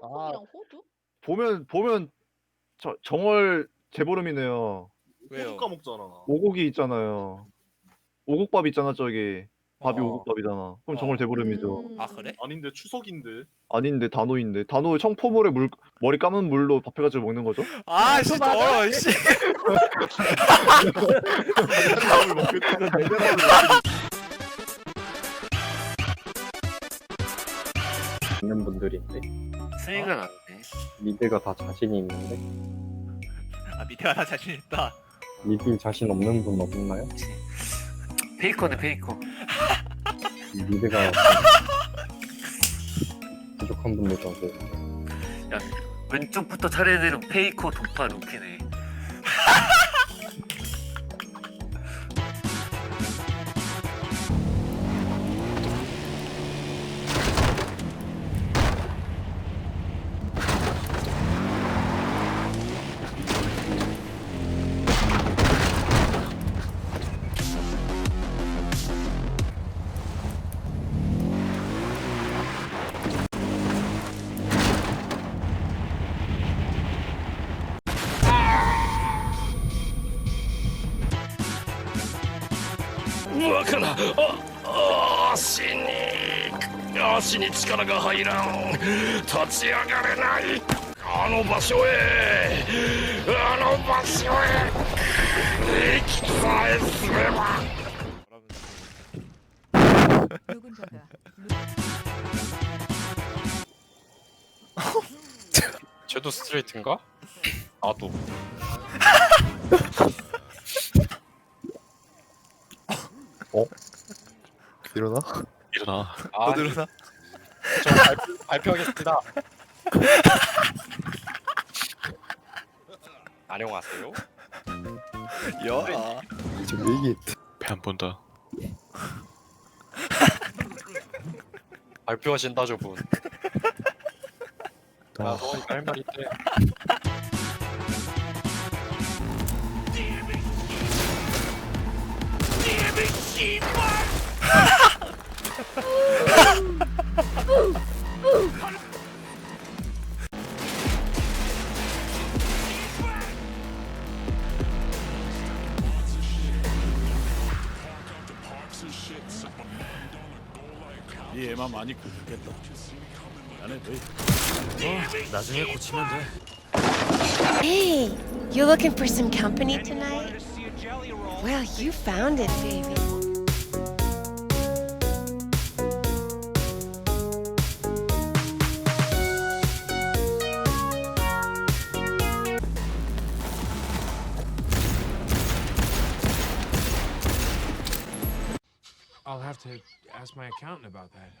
땅콩이랑 호두? 보면 보면 저 정월 재보름이네요. 왜요? 호두 까먹잖아. 오곡이 있잖아요. 오곡밥 있잖아 저기. 밥이 어. 오곡밥이잖아. 그럼 어. 정월 재보름이죠. 음. 아 그래? 아닌데 추석인데. 아닌데 단호인데 단호 청포물에 물 머리 감은 물로 밥해가지고 먹는 거죠? 아 씨, 맞아? 더러워 씨. 밥을 먹겠다. 있는 분들인데 스윙은 안 돼. 미드가 다 자신이 있는데 아 밑에 하나 자신 있다. 미드 자신 없는 분 없나요? 페이커네 페이커. 미드가 부족한 분들도 하고 왼쪽부터 차례대로 페이커 동파 루키네. 누군가가 쟤도 스트레이트인가? 나도 일어나? 일어나. 아, 어 늘어나? 저 발표, 발표하겠습니다. 안녕하세요. 야. 지금 얘기 배 안 본다. 발표하신다 저분. 아. 너니까 할말 있대 이 애만 많이 굵겠다. 안에 더 Hey, you looking for some company tonight? Well, you found it, baby. I'll have to ask my accountant about that.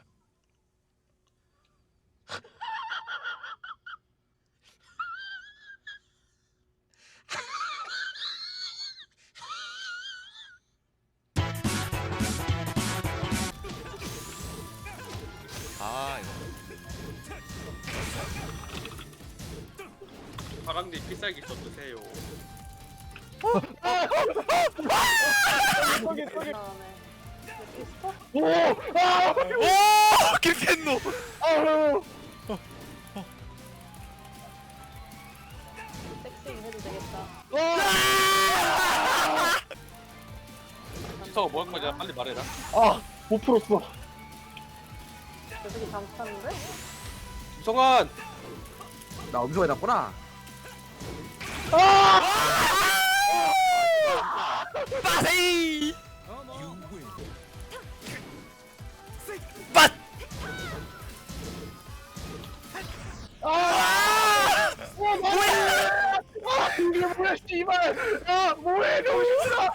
아 이거. 파랑님 필살기 좀 드세요. 오! 그렇게 했노. 섹싱 해도 되겠다. 추석 뭐할 거냐 빨리 말해라. 못 풀었어. 저 새끼 잠수탔는데? 성환. 나 엄청 해놨구나 빠세이. 씨발! 아 뭐해 힘들어!